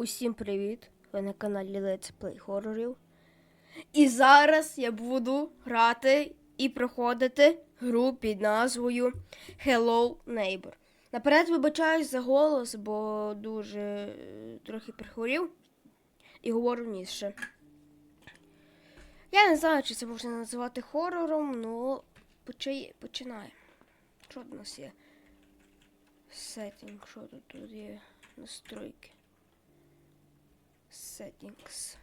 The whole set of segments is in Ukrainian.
Усім привіт! Ви на каналі Let's Play Хоррорів. І зараз я буду грати і проходити гру під назвою Hello Neighbor. Наперед вибачаюсь за голос, бо дуже е, трохи прихворів і говорю нижче. Я не знаю, чи це можна називати хорором, але почи... починаємо. Що тут у нас є? Сеттінг, що тут тут є? Настройки. Settings.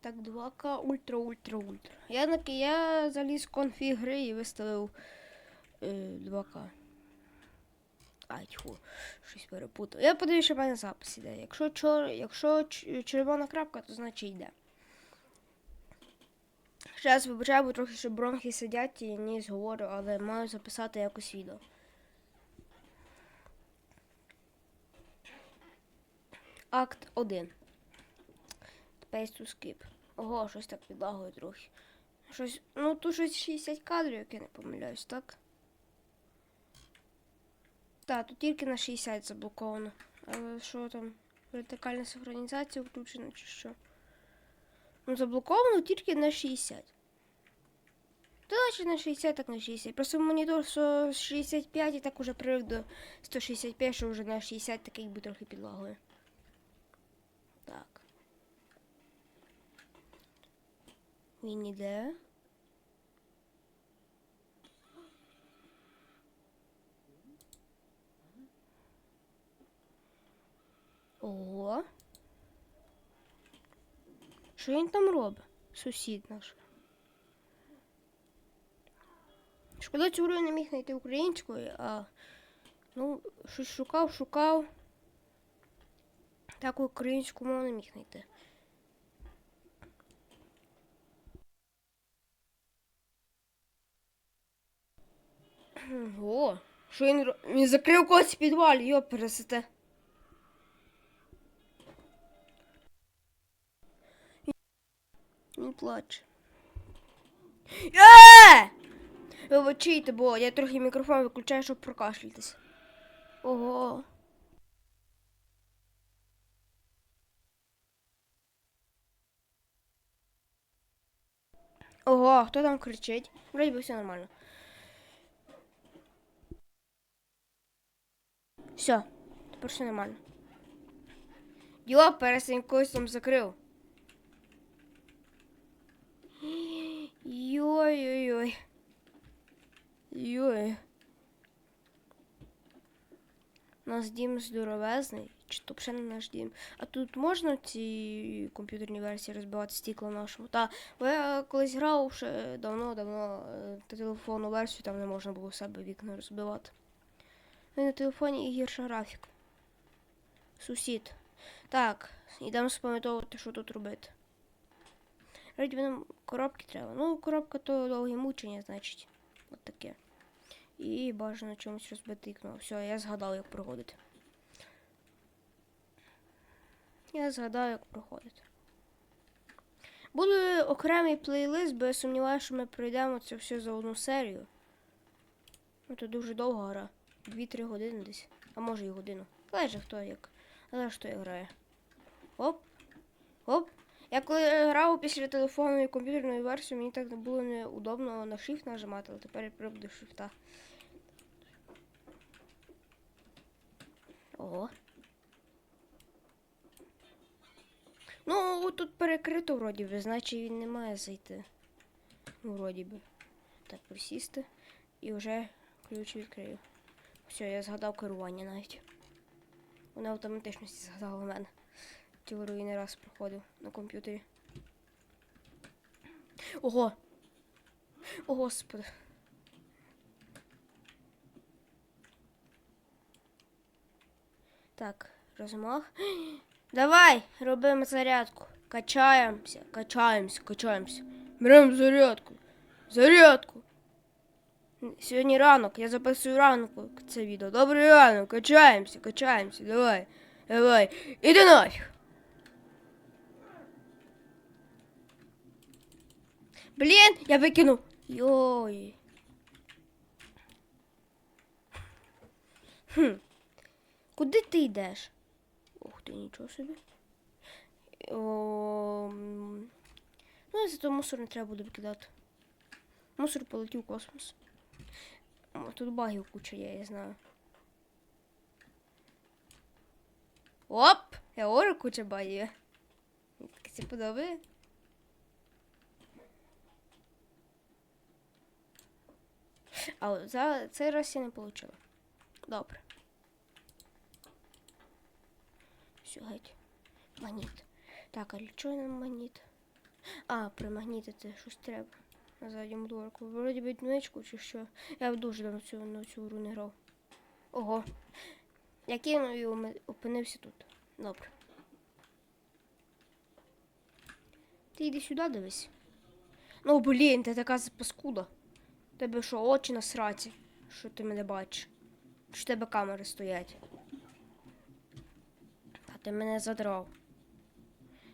Так, 2К ультра, ультра, ультра. Я, я заліз в конфіг гри і виставив е, 2К. Ай, тьфу, щось перепутав. Я подивлюсь, що в мене запис іде. Якщо, чор... Якщо червона крапка, то значить йде. Зараз вибачаю, бо трохи ще бронхи сидять і не зговорю, але маю записати якось відео. Акт 1. Space to skip. Ого, щось так підлагує трохи. Щось, ну тут щось 60 кадрів, як я не помиляюсь, так? Так, тут тільки на 60 заблоковано. Але що там? Вертикальна синхронізація включена чи що? Ну, заблоковано тільки на 60. То значить на 60, так на 60. Просто монітор що 65 і так уже привик до 165, що вже на 60 такий якби трохи підлагує. Так. Він іде. Ого. Що він там робить? Сусід наш. Шкода, цю гру не міг знайти українською, а ну, щось шукав, шукав. Так українську мову не міг знайти. О, що він, ро- він закрив когось в підвалі, йо, пересете. Він плаче. Е! Вибачайте, бо я трохи мікрофон виключаю, щоб прокашлятись. Ого. Ого, хто там кричить? Вроді би все нормально. Все, тепер все нормально. Йо, пересень когось там закрив. Йой-ой-ой. Йой. Нас дім здоровезний, чи то ще не наш дім. А тут можна ці комп'ютерні версії розбивати стекла нашому? Та, бо я колись грав ще давно-давно е, телефонну версію, там не можна було в себе вікна розбивати. І на телефоні і гірша графіка. Сусід. Так, ідемо спам'ятовувати, що тут робити. Вроді нам коробки треба. Ну, коробка то довгі мучення, значить. От таке. І бажано чомусь розбити вікно. Все, я згадав, як проходити. Я згадав, як проходити. Буде окремий плейлист, бо я сумніваюся, що ми пройдемо це все за одну серію. Ну, це дуже довга гра. 2-3 години десь. А може і годину. Залежить хто як. Але хто як грає. Оп. Оп. Я коли грав після телефонної комп'ютерної версії, мені так було неудобно на shift нажимати, але тепер я привик до шифта. Ого. Ну, тут перекрито вроді би, значить він не має зайти. Ну, вроді би. Так, присісти. І вже ключ відкрию. Все, я згадав керування навіть. Воно автоматично згадало мене. Гру не раз проходив на комп'ютері. Ого! О, Господи. Так, розмах. Давай, робимо зарядку. Качаємося, качаємося, качаємося. Беремо зарядку. Зарядку. Сьогодні ранок, я записую ранку це відео. Добрий ранок, качаємося, качаємося. Давай, давай. Іди нафіг. Блін, я викинув. Йой. Хм. Куди ти йдеш? Ух ти, нічого собі. О, ну, зато мусор не треба буде викидати. Мусор полетів в космос. О, Тут багів куча є, я знаю. Оп! Я говорю, куча багів. таке це подобає. А за цей раз я не отримала. Добре. Все, геть. Магніт. Так, а для чого нам магніт? А, примагнітити щось треба. На задньому дворку. Вроді би книжку чи що. Я дуже давно цю, на цю гру не грав. Ого. Я кинув і опинився тут. Добре. Ти йди сюди дивись. Ну, блін, ти така паскуда. Тебе що, очі на сраці? Що ти мене бачиш? Чи в тебе камери стоять? А ти мене задрав.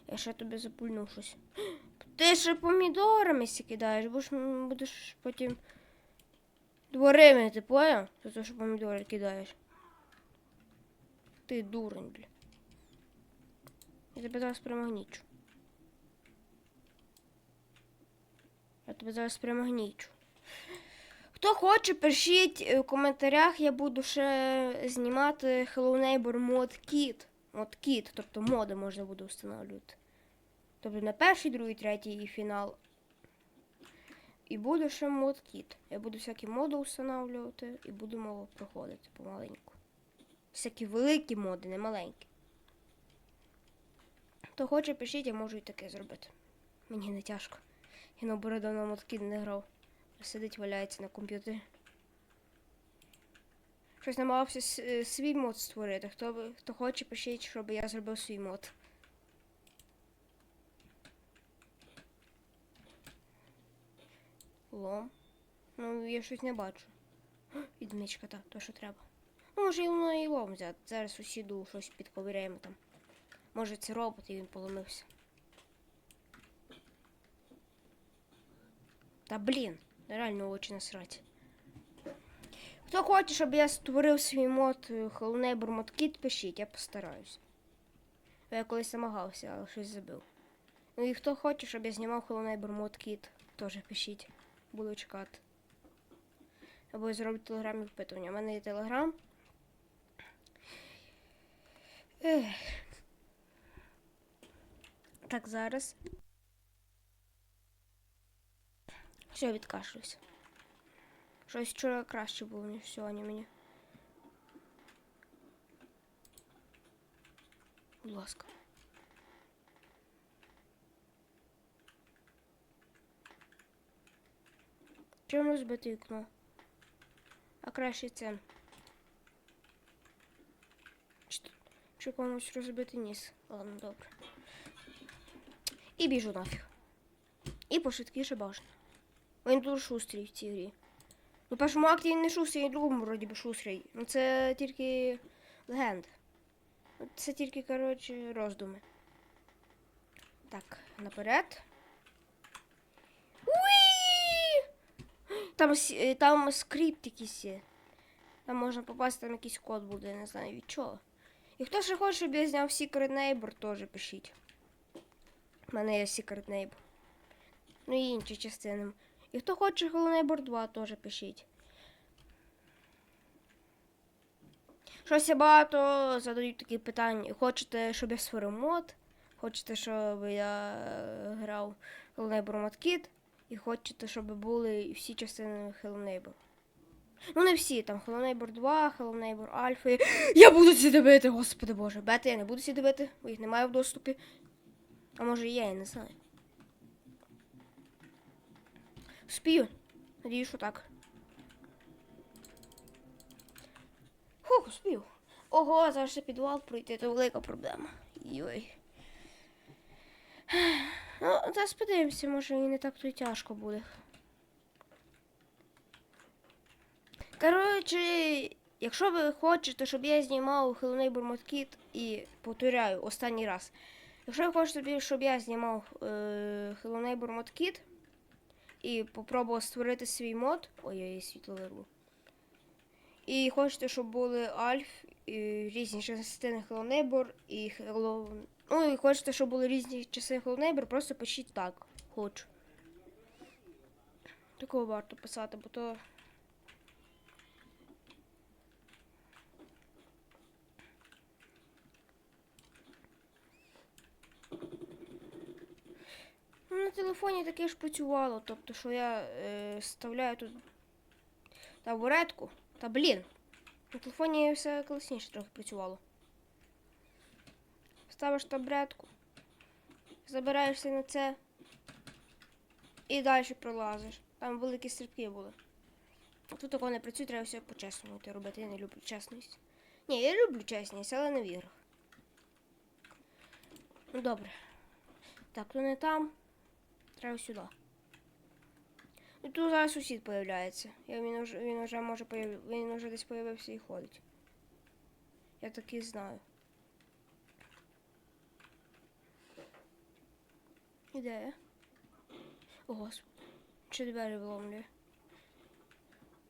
Я ще тобі запульну щось. Ти ще помідорами сі кидаєш, будеш, м, будеш потім дворими, ти поняв? За те, що помідори кидаєш. Ти дурень, бля. Я тебе зараз примагнічу. Я тебе зараз примагнічу. Хто хоче, пишіть е, в коментарях, я буду ще знімати Hello Neighbor мод Kit. Мод Kit, тобто моди можна буде встановлювати. Тобто на перший, другий, третій фінал. І буде ще мод Kit. Я буду всякі моди встановлювати і будемо проходити помаленьку. Всякі великі моди, не маленькі. Хто хоче, пишіть, я можу і таке зробити. Мені не тяжко. Я наоборот давно мод Kit не грав. Сидить, валяється на комп'ютері. Щось намагався е, свій мод створити. Хто, хто хоче, пишіть, щоб я зробив свій мод. Лом. Ну, я щось не бачу. Відмичка, так, то що треба. Ну, може, і воно і лом взяти. Зараз сусіду щось підковиряємо там. Може, це робот і він поломився. Та блін, реально очі насрать. Хто хоче, щоб я створив свій мод е, Hello Neighbor Mod Kit, пишіть, я постараюсь. Я колись намагався, але щось забив. Ну і хто хоче, щоб я знімав Hello Neighbor Mod Kit, теж пишіть. Буду чекати. Або зроблю в телеграмі впитування. У мене є телеграм. Так, зараз. Все, відкашлююся. Щось вчора краще було, ніж сьогодні мені. Будь ласка. Чим розбити вікно? А краще це. Чи, комусь розбити ніс? Ладно, добре. І біжу нафіг. І пошвидкіше бажано. Він дуже шустрий в цій грі. Ну, першому акті він не шустрий, і в другому вроді би шустрий. Ну це тільки легенда. Ну, Це тільки, коротше, роздуми. Так, наперед. Там, е, там скрипт якийсь є. Там можна попасти, там якийсь код буде, я не знаю від чого. І хто ще хоче, щоб я зняв Secret Neighbor, теж пишіть. У мене є Secret Neighbor. Ну і інші частини. І хто хоче Hello Neighbor 2, теж пишіть. Щось я багато задають такі питання. Хочете, щоб я створив мод? Хочете, щоб я е, грав Hello Neighbor Mod Kit? І хочете, щоб були всі частини Hello Neighbor. Ну, не всі, там Hello Neighbor 2, Hello Neighbor і- Я буду ці дивити, господи боже. Бета я не буду ці дивити, бо їх немає в доступі. А може і є, я не знаю. Спію. Надію, що так. Хух, спів. Ого, зараз ще підвал пройти, це велика проблема. Йой. Ну, зараз подивимося, може і не так то й тяжко буде. Коротше, якщо ви хочете, щоб я знімав Mod Kit і повторяю останній раз. Якщо ви хочете, щоб я знімав е, Mod Kit і попробував створити свій мод. Ой, я її світло вирву. І хочете, щоб були Альф, і різні частини Neighbor і Hello... Ну, і хочете, щоб були різні Hello Neighbor, просто пишіть так. Хочу. Такого варто писати, бо то. Ну, на телефоні таке ж працювало, тобто, що я е, вставляю тут табуретку. Та блін. На телефоні все класніше трохи працювало. Ставиш табуретку, забираєшся на це і далі пролазиш. Там великі стрибки були. Тут такого не працює, треба все по-чесному робити. Я не люблю чесність. Ні, я люблю чесність, але не в іграх. Ну добре. Так, то не там. Треба сюди. І тут зараз сусід появляється. Я, він, уже, він може він уже десь появився і ходить. Я так і знаю. Ідея. О, господи. Чи двері виломлює?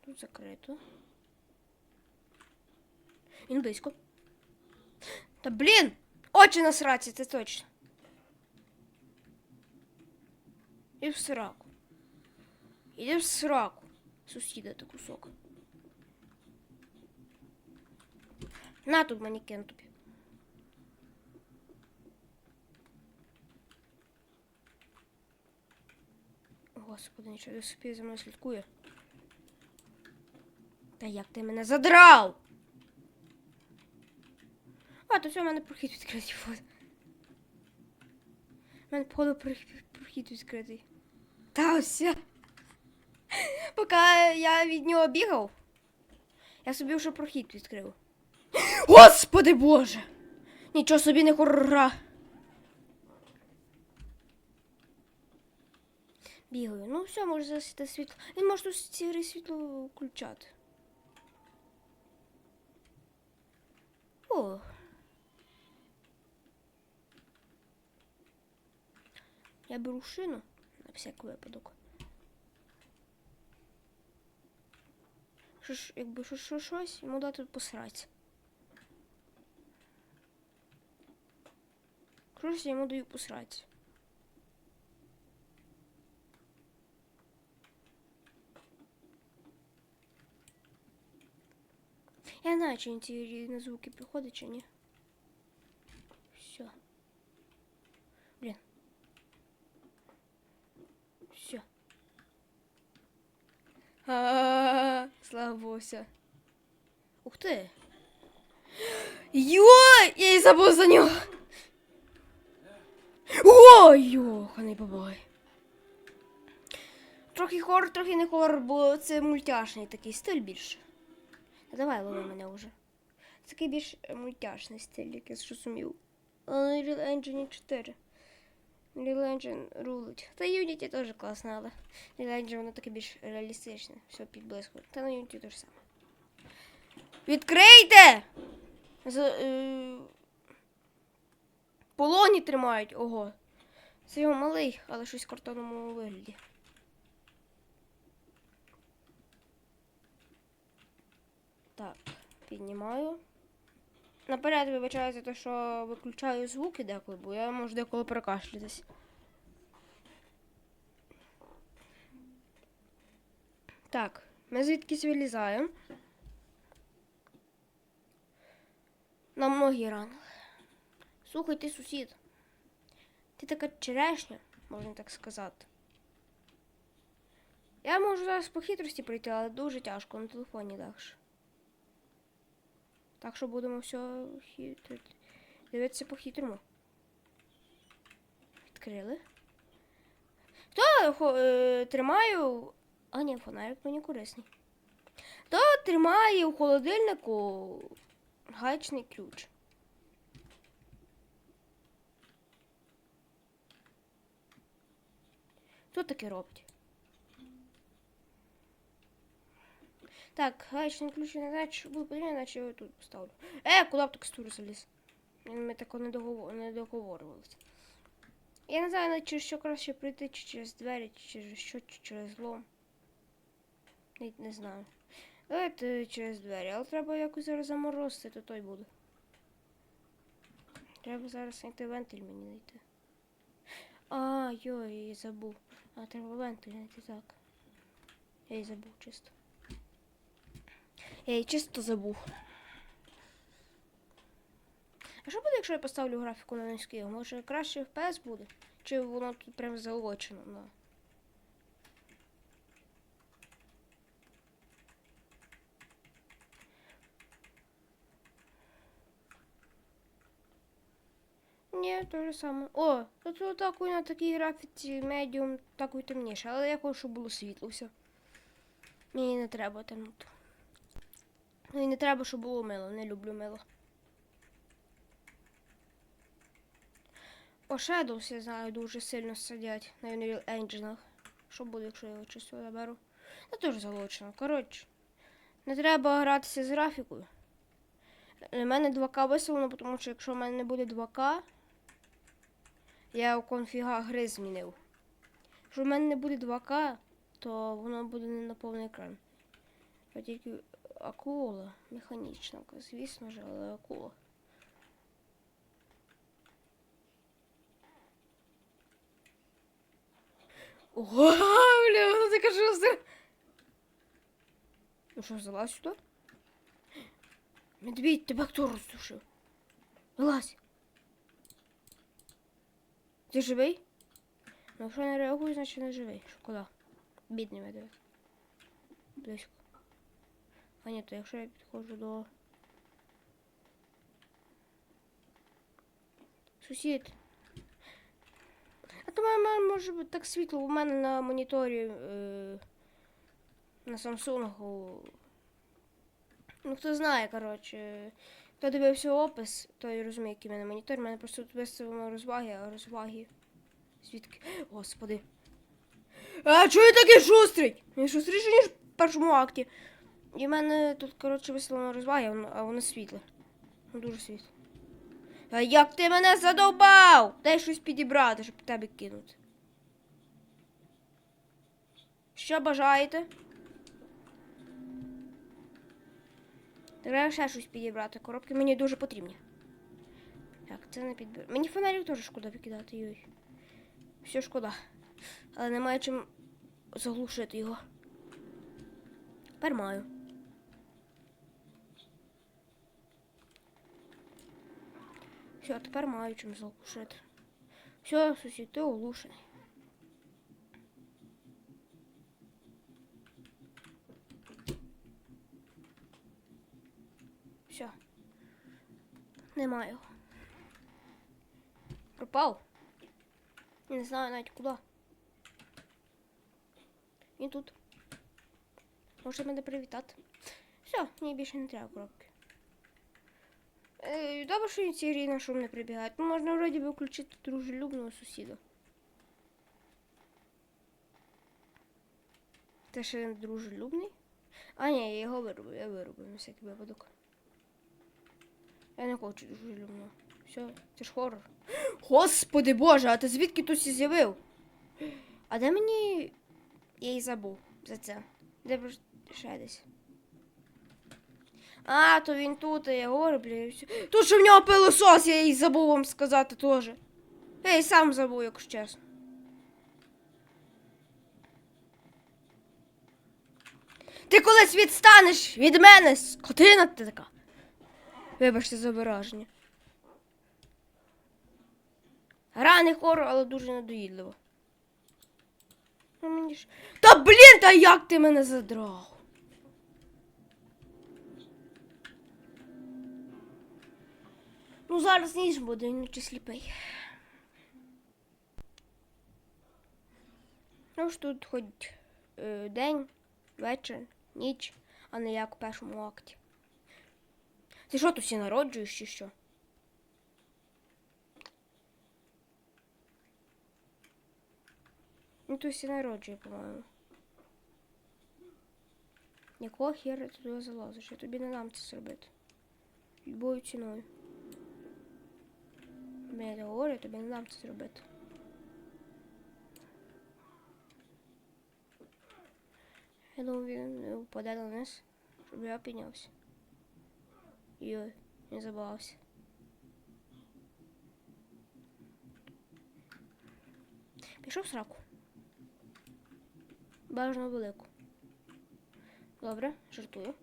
Тут закрито. Він близько. Та блін! Очі на сраці, це точно. І в сраку. Іди в сраку. Сусіда ти кусок. На тут манекен тобі. Господи, нічого не собі за мною слідкує. Та як ти мене задрав? А, то все, в мене прохід відкритий. Вот. У мене походу прохід, відкритий. Та все. Поки я від нього бігав, я собі вже прохід відкрив. Господи Боже! Нічого собі не хорора. Бігаю. Ну все, може засвіти світло. Він може тут сіре світло включати. О. Я беру шину на всяк випадок. Що ж, якби що, що щось, йому дати посрать. Щось я йому даю посрать. Я знаю, чи ці різні звуки приходить, чи ні. Все. Блін. Все. А, слабося. Ух ти. Йой! Я і забув за нього. Ой, йоханий бабай. Трохи хор, трохи не хор, бо це мультяшний такий стиль більше. Давай лови мене вже. Це такий більш мультяшний стиль, як я зрозумів. Unreal Engine 4. Unreal Engine рулить. Та Unity теж класно, але Unreal Engine воно таке більш реалістичне. Все підблизько. Та на Unity теж саме. Відкрийте! З, е... Полоні тримають, ого. Це його малий, але щось в картонному вигляді. Так, піднімаю. Наперед вибачаю за те, що виключаю звуки деколи, бо я можу деколи прокашлятись. Так, ми звідкись вилізаємо. Нам ноги ранили. Слухай, ти сусід. Ти така черешня, можна так сказати. Я можу зараз по хитрості пройти, але дуже тяжко на телефоні легше. Так що будемо все хитро... дивитися по хитрому. Відкрили. Хо, е, тримаю. А, ні, фонарик мені корисний. Хто тримає у холодильнику гаечний ключ? Хто таке робить? Так, гаечний ключ не знаю, що буде потрібно, наче я тут поставлю. Е, куди в текстуру заліз? Ми тако не, договор... не договорювалися. Я не знаю, чи що краще прийти, чи через двері, чи через що, чи через злом. Навіть не знаю. Давайте через двері, але треба якось зараз заморозити, то той буде. Треба зараз знайти вентиль мені знайти. А, йой, я забув. А, треба вентиль знайти, так. Я й забув чисто. Я й чисто забув. А що буде, якщо я поставлю графіку на низький? Може краще FPS буде? Чи воно тут прям залочено? На? Ні, то же саме. О, тут отаку на такій графіці медіум так і темніше, але я хочу, щоб було світло все. Мені не треба темнути. Ну і не треба, щоб було мило, не люблю мило. О, Shadows, я знаю, дуже сильно сидять на Unreal Engine. Що буде, якщо я його чисто заберу? Це теж залучено. Коротше, не треба гратися з графікою. У мене 2К виставлено, тому що якщо в мене не буде 2К, я у конфіга гри змінив. Якщо в мене не буде 2К, то воно буде не на повний екран. А тільки акула механічна, звісно ж, але акула. Ого, бля, вона така шустра. Ну що, залазь сюди? Медведь, тебе хто роздушив? Вилазь. Ти живий? Ну, якщо не реагує, значить не живий. Шкода. Бідний медведь. Близько. А ні, то якщо я підходжу до... Сусід. А то мене може бути так світло у мене на моніторі е, на Samsung. Ну, хто знає, коротше. Хто дивився опис, той розуміє, який в мене монітор. У мене просто тут виставлено розваги, а розваги. Звідки? Господи. А чого я такий шустрий? Він шустріший, ніж в першому акті. І в мене тут, коротше, виставлено розваги, а воно- світле. Ну, дуже світло. А як ти мене задовбав? Дай щось підібрати, щоб тебе кинути. Що бажаєте? Треба ще щось підібрати. Коробки мені дуже потрібні. Так, це не підбір. Мені фонарів теж шкода викидати, йой. Все шкода. Але немає чим заглушити його. Тепер маю. Все, тепер маю чим заглушити. Все, сусід, ти оглушений. Все. Не маю. Пропав. Не знаю навіть куди. Він тут. Може мене привітати. Все, мені більше не треба коробки. Добре, що він в грі на шум не прибігають. Ну, можна вроді би включити дружелюбного сусіда. Це ще не дружелюбний? А, ні, я його виробив, я виробив на всякий випадок. Я не хочу дружелюбного. Все, це ж хорор. Господи боже, а ти звідки тут з'явив? А де мені. Я й забув за це. Де б ще десь? А, то він тут, а я говорю, бля, і все. Тут що в нього пилосос, я їй забув вам сказати теж. Я й сам забув, якщо чесно. Ти колись відстанеш від мене, скотина ти така. Вибачте за вираження. Гра не хорор, але дуже надоїдливо. Ну. Та блін, та як ти мене задрав? Ну зараз ніч буде, він наче сліпий. Ну ж тут хоч е, день, вечір, ніч, а не як у першому акті. Ти що тут всі народжуєш чи що? Ну тут всі народжує, по-моєму. Якого хера ти туди залазиш? Я тобі не дам це зробити. Любою ціною. Я не я не дам це зробити. Я думаю, він впаде на низ. Щоб я піднявся. Йой, не забавився. Пішов в сраку. Бажано велику. Добре, жартую.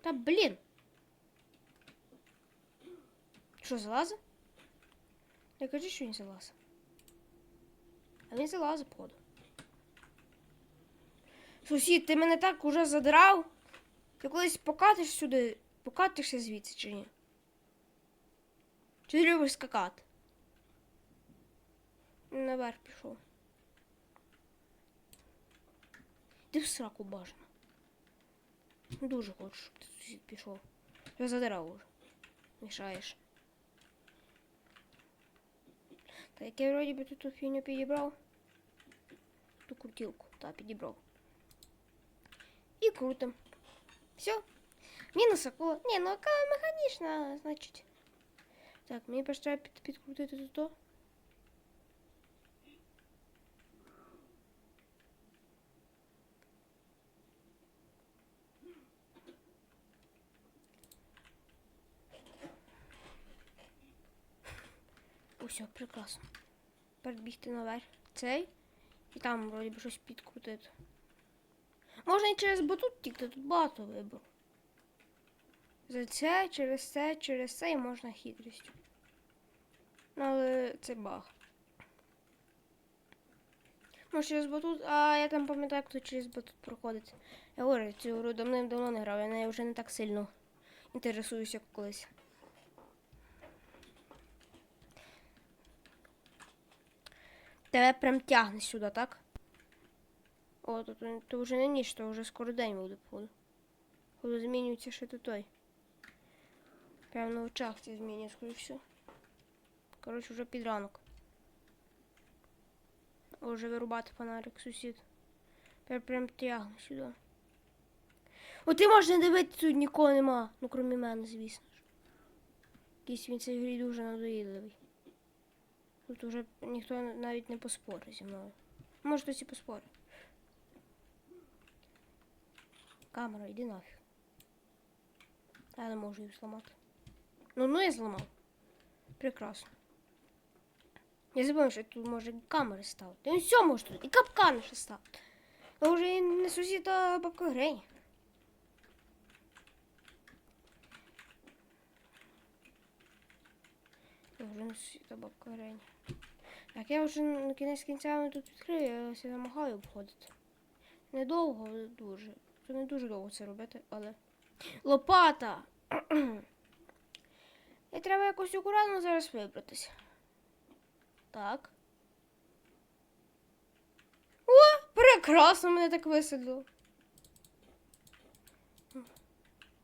Та блін. Що, залазить? Я кажу, що він залазить. А він залазить, походу. Сусід, ти мене так уже задрав. Ти колись покатиш сюди, покатишся звідси чи ні? Чи ти любиш скакати? Наверх пішов. Ти в сраку бажано. Дуже хочу, щоб ти сусід пішов. Я задрав уже. Мішаєш. Так, як я вроді би тут ту фігню підібрав. Ту крутілку, так, підібрав. І крутим. Все. Мінус акула. Ні, ну яка механічна, значить. Так, мені перш треба під, підкрутити тут. то. Усе, прекрасно. Тепер бігти наверх. Цей. І там вроді би щось підкрутити. Можна і через батут тікти, тут багато вибору. За це, через це, через це і можна хитрістю. Ну, але це баг. Може через батут, а я там пам'ятаю, хто через батут проходить. Я говорю, цю гру давним-давно не грав, я вже не так сильно інтересуюся, колись. Тебе прям тягне сюди, так? О, тут то вже не ніч, то вже скоро день буде, походу. Походу змінюється ще тут той. Прямо на очах це змінює, скоріше все. Коротше, вже під ранок. О, Вже вирубати фонарик, сусід. Тепер прям тягне сюди. О, ти можеш не дивитися, тут нікого нема. Ну, крім мене, звісно ж. Якийсь він цей грі дуже надоїдливий. Тут уже ніхто навіть не поспорить зі мною. Може, хтось і поспорить. Камера, йди нафіг. Я не можу її зламати. Ну, ну я зламав. Прекрасно. Я забув, що тут може камери ставити. Він все може тут. І капкани ще ставити. Ну вже і не сусід, а бабка Грень. Я вже не сусід, а бабка Грень. Так, я вже на кінець кінцями тут відкрию, я все намагаю обходити. Недовго, дуже. Це не дуже довго це робити, але. Лопата! І треба якось акуратно зараз вибратися. Так. О, прекрасно мене так висадило.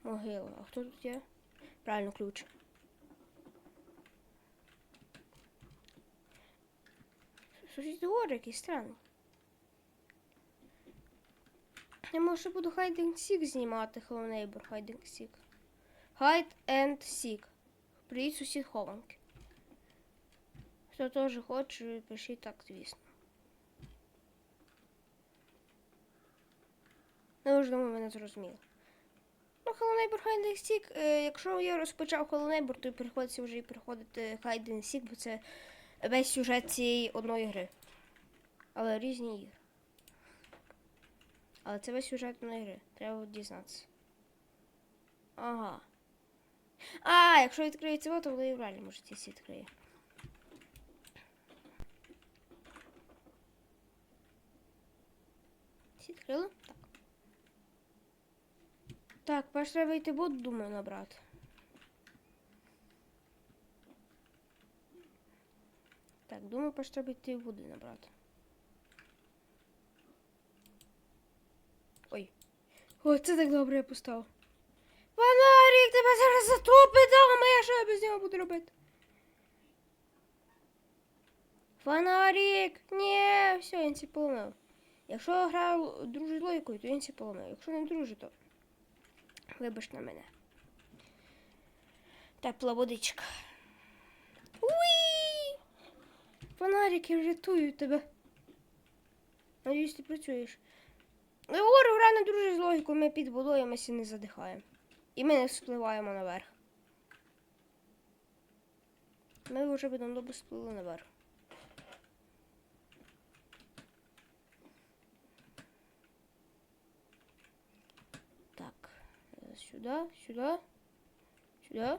Могила. А хто тут є? Правильно, ключ. Сусід говорить якийсь странний. Я може буду hide and seek знімати Hello Neighbor hide and seek. Hide and seek. Привіт, сусід хованки. Хто теж хоче, пишіть так, звісно. Ну, вже думаю, мене зрозуміли. Ну, Hello Neighbor Hide and Seek, е, якщо я розпочав Hello Neighbor, то приходиться вже і приходити Hide and Seek, бо це весь сюжет цієї одної гри. Але різні ігри. Але це весь сюжет одної гри. Треба дізнатися. Ага. А, якщо відкриється вот, то воно і в реалі може ці відкриє. Всі відкрили? Так. Так, перш треба йти воду, думаю, набрати. Так, думаю, перш треба йти води набрати. Ой. Ой, це так добре я поставив. Фонарик, тебе зараз затопить дома, я що я без нього буду робити? Фонарик! Ні, все, він ці поломив. Якщо гра дружить логікою, то він ці поломив. Якщо не дружить, то вибач на мене. Тепла водичка. Уї! Фонарик, я врятую тебе. Надіюсь, ти працюєш. Говорю, реально друже з логікою, ми під водою, ми не задихаємо. І ми не спливаємо наверх. Ми вже б давно би сплили наверх. Так, сюди, сюди, сюди.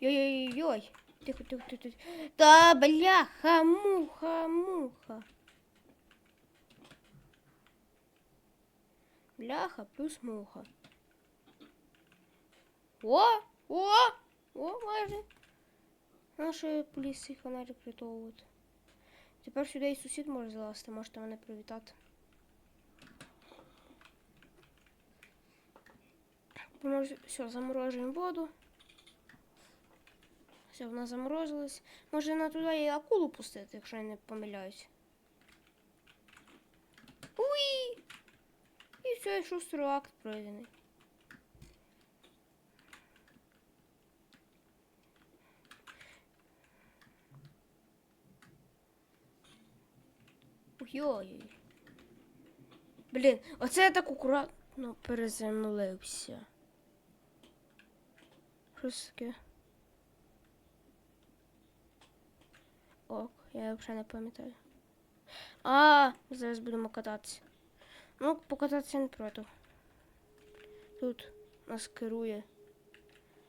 Йой-йой-йой. Тихо, тихо, тихо, тихо. Та бляха, муха, муха. Бляха плюс муха. О! О! О, майже. Наші поліси фонарик притовувати. Тепер сюди і сусід може залазити, можете мене привітати. Помож... Все, заморожуємо воду. Все, вона заморозилась. Може на туди і акулу пустити, якщо я не помиляюсь. Уї! І все, і шустрий акт пройдений. Ой-ой. Блін, оце я так акуратно переземлився. Що таке? Ок, я взагалі не пам'ятаю. А, зараз будемо кататися. Ну, покататися не проти. Тут нас керує.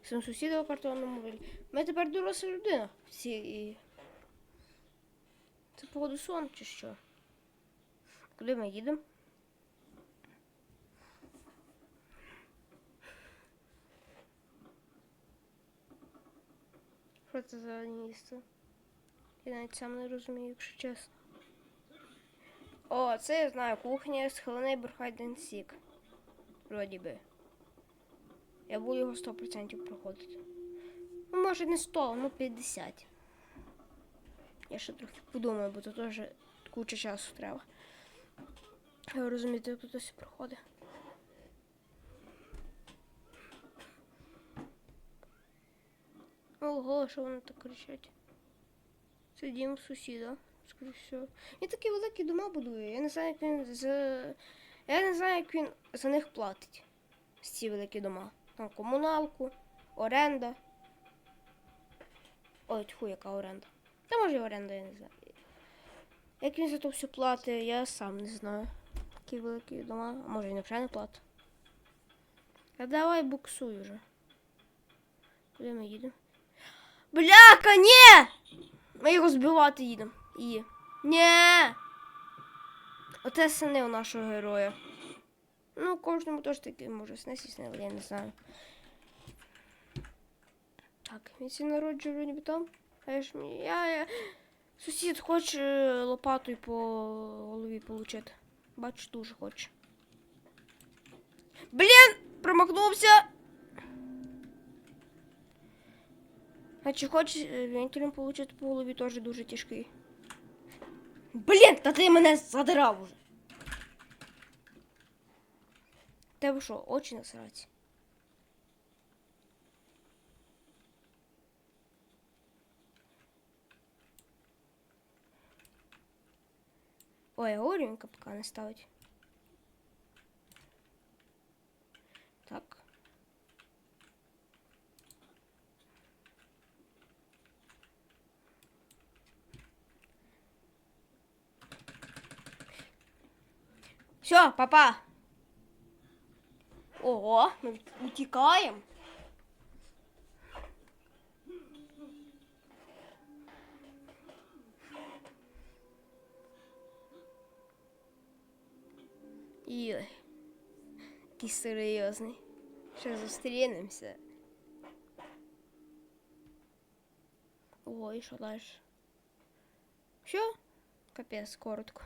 Сам сусіда у картонному вилі. Ми тепер доросла людина. Всі і. Це походу сон чи що? Куди ми їдемо? Що це за місце? Я навіть сам не розумію, якщо чесно. О, це я знаю. Кухня схилений Берхайден Сік. Вроді би. Я буду його 100% проходити. Ну, може не 100, ну 50. Я ще трохи подумаю, бо це теж куча часу треба. Ви розумієте, як тут ось проходить. Ого, що вони так кричать? Це дім сусіда, скоріше всього. Він такі великі дома будує. Я не знаю, як він за. Я не знаю, як він за них платить. З ці великі дома. Там комуналку, оренда. Ой, тьху, яка оренда. Та може і оренда, я не знаю. Як він за то все платить, я сам не знаю. Такі великі дома, а може він взагалі не платить. А давай буксуй уже. Куди ми їдемо? Бляка, ні! Ми його збивати їдемо. І. Ні! Оце сини у нашого героя. Ну, кожному теж таки може снесі снили, я не знаю. Так, він сі народжує вроді би там. А я ж. Я, я... Сусід хоче лопатою по голові получити. Бачу, дуже хоче. Блін! Промахнувся! А чи хочеш е, вентилем получити по голові теж дуже тяжкий. Блін, та ти мене задирав уже. Тебе що, очі насрать? Ой, я говорю, він капка не ставить. Все, папа. Ого, ми утікаємо. Йой, який серйозний. Ще зустрінемося. Ой, і що далі? Що? Капець, коротко.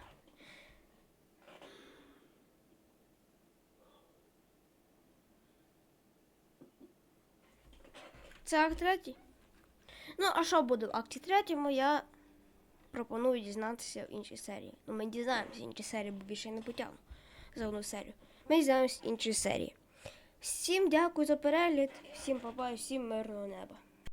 Це акт третій. Ну, а що буде в акті третьому, я пропоную дізнатися в іншій серії. Ну, ми дізнаємося в іншій серії, бо більше не потягну за одну серію. Ми дізнаємося в іншій серії. Всім дякую за перегляд, всім папа і всім мирного неба.